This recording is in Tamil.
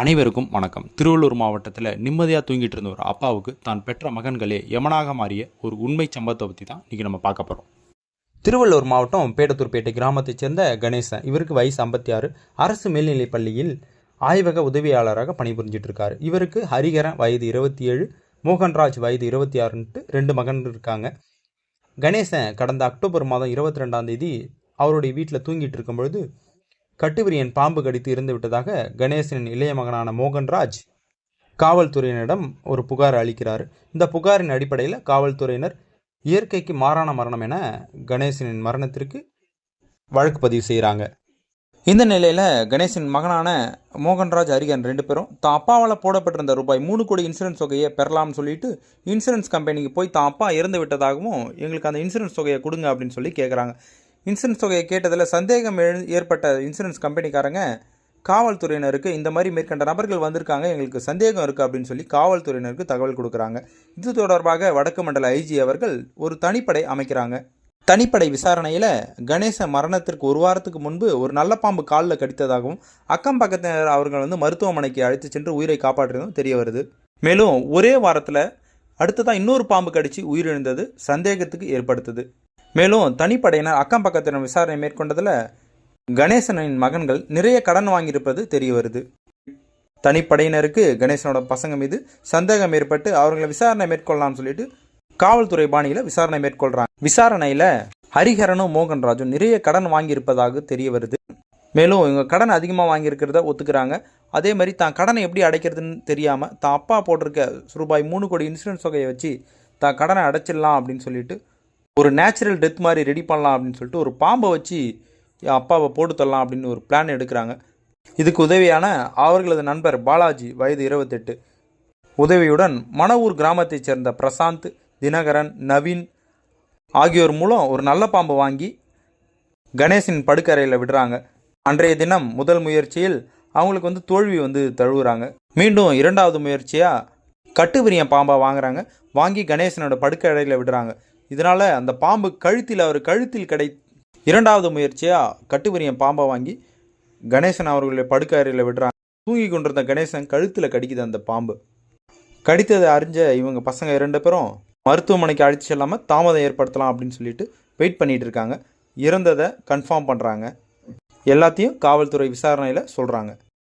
அனைவருக்கும் வணக்கம். திருவள்ளூர் மாவட்டத்தில் நிம்மதியாக தூங்கிட்டு இருந்த ஒரு அப்பாவுக்கு தான் பெற்ற மகன்களே யமனாக மாறிய ஒரு உண்மை சம்பவத்தை பற்றி தான் இன்றைக்கி நம்ம பார்க்க போகிறோம் திருவள்ளூர் மாவட்டம் பேட்டத்தூர்பேட்டை கிராமத்தைச் சேர்ந்த கணேசன். இவருக்கு வயசு ஐம்பத்தி ஆறு அரசு மேல்நிலைப் பள்ளியில் ஆய்வக உதவியாளராக பணிபுரிஞ்சிட்டு இருக்காரு. இவருக்கு ஹரிகரன் வயது இருபத்தி ஏழு மோகன்ராஜ் வயது இருபத்தி ஆறுன்ட்டு ரெண்டு மகன் இருக்காங்க. கணேசன் கடந்த அக்டோபர் மாதம் இருபத்தி ரெண்டாம் தேதி அவருடைய வீட்டில் தூங்கிட்டு இருக்கும் பொழுது கட்டுவிரியன் பாம்பு கடித்து இறந்து விட்டதாக கணேசனின் இளைய மகனான மோகன்ராஜ் காவல்துறையினரிடம் ஒரு புகார் அளிக்கிறார். இந்த புகாரின் அடிப்படையில் காவல்துறையினர் இயற்கைக்கு மாறான மரணம் என கணேசனின் மரணத்திற்கு வழக்கு பதிவு செய்கிறாங்க இந்த நிலையில் கணேசன் மகனான மோகன்ராஜ் அரிகன் ரெண்டு பேரும் தான் அப்பாவால் போடப்பட்டிருந்த ரூபாய் மூணு கோடி இன்சூரன்ஸ் தொகையை பெறலாம்னு சொல்லிட்டு இன்சூரன்ஸ் கம்பெனிக்கு போய் தான் அப்பா இறந்து விட்டதாகவும் எங்களுக்கு அந்த இன்சூரன்ஸ் தொகையை கொடுங்க அப்படின்னு சொல்லி கேட்குறாங்க இன்சூரன்ஸ் தொகையை கேட்டதில் சந்தேகம் எழு ஏற்பட்ட இன்சூரன்ஸ் கம்பெனிக்காரங்க காவல்துறையினருக்கு இந்த மாதிரி மேற்கண்ட நபர்கள் வந்திருக்காங்க எங்களுக்கு சந்தேகம் இருக்குது அப்படின்னு சொல்லி காவல்துறையினருக்கு தகவல் கொடுக்குறாங்க. இது தொடர்பாக வடக்கு மண்டல ஐஜி அவர்கள் ஒரு தனிப்படை அமைக்கிறாங்க. தனிப்படை விசாரணையில் கணேச மரணத்திற்கு ஒரு வாரத்துக்கு முன்பு ஒரு நல்ல பாம்பு காலில் கடித்ததாகவும் அக்கம் பக்கத்தினர் அவர்கள் வந்து மருத்துவமனைக்கு அழைத்து சென்று உயிரை காப்பாற்றியதும் தெரிய வருது. மேலும் ஒரே வாரத்தில் அடுத்ததான் இன்னொரு பாம்பு கடித்து உயிரிழந்தது சந்தேகத்துக்கு ஏற்படுத்துது. மேலும் தனிப்படையினர் அக்கம் பக்கத்தினர் விசாரணை மேற்கொண்டதில் கணேசனின் மகன்கள் நிறைய கடன் வாங்கியிருப்பது தெரிய வருது. தனிப்படையினருக்கு கணேசனோட பசங்க மீது சந்தேகம் ஏற்பட்டு அவர்களை விசாரணை மேற்கொள்ளலாம்னு சொல்லிட்டு காவல்துறை பாணியில் விசாரணை மேற்கொள்கிறாங்க விசாரணையில் ஹரிஹரனும் மோகன்ராஜும் நிறைய கடன் வாங்கியிருப்பதாக தெரிய வருது. மேலும் இவங்க கடன் அதிகமாக வாங்கியிருக்கிறத ஒத்துக்கிறாங்க. அதே மாதிரி தான் கடனை எப்படி அடைக்கிறதுன்னு தெரியாமல் தான் அப்பா போட்டிருக்க ரூபாய் மூணு கோடி இன்சூரன்ஸ் தொகையை வச்சு தான் கடனை அடைச்சிடலாம் அப்படின்னு சொல்லிட்டு ஒரு நேச்சுரல் டெத் மாதிரி ரெடி பண்ணலாம் அப்படின்னு சொல்லிட்டு ஒரு பாம்பை வச்சு அப்பாவை போட்டு தரலாம் அப்படின்னு ஒரு பிளான் எடுக்கிறாங்க. இதுக்கு உதவியான அவர்களது நண்பர் பாலாஜி வயது இருபத்தெட்டு. உதவியுடன் மணவூர் கிராமத்தைச் சேர்ந்த பிரசாந்த் தினகரன் நவீன் ஆகியோர் மூலம் ஒரு நல்ல பாம்பு வாங்கி கணேசனின் படுக்கறையில் விடுறாங்க. அன்றைய தினம் முதல் முயற்சியில் அவங்களுக்கு வந்து தோல்வி வந்து தழுவுறாங்க. மீண்டும் இரண்டாவது முயற்சியாக கட்டுவிரியம் பாம்பை வாங்குறாங்க. வாங்கி கணேசனோட படுக்கறையில் விடுறாங்க. இதனால் அந்த பாம்பு கழுத்தில் அவர் கழுத்தில் கிடை இரண்டாவது முயற்சியாக கட்டுவிரியன் பாம்பை வாங்கி கணேசன் அவர்களுடைய படுக்கறையில் விடுறாங்க. தூங்கி கொண்டிருந்த கணேசன் கழுத்தில் கடிக்குது அந்த பாம்பு. கடித்ததை அறிஞ்ச இவங்க பசங்க இரண்டு பேரும் மருத்துவமனைக்கு அழைச்சி செல்லாமல் தாமதம் ஏற்படுத்தலாம் அப்படின்னு சொல்லிட்டு வெயிட் பண்ணிட்டு இருக்காங்க. இறந்ததை கன்ஃபார்ம் பண்ணுறாங்க எல்லாத்தையும் காவல்துறை விசாரணையில் சொல்கிறாங்க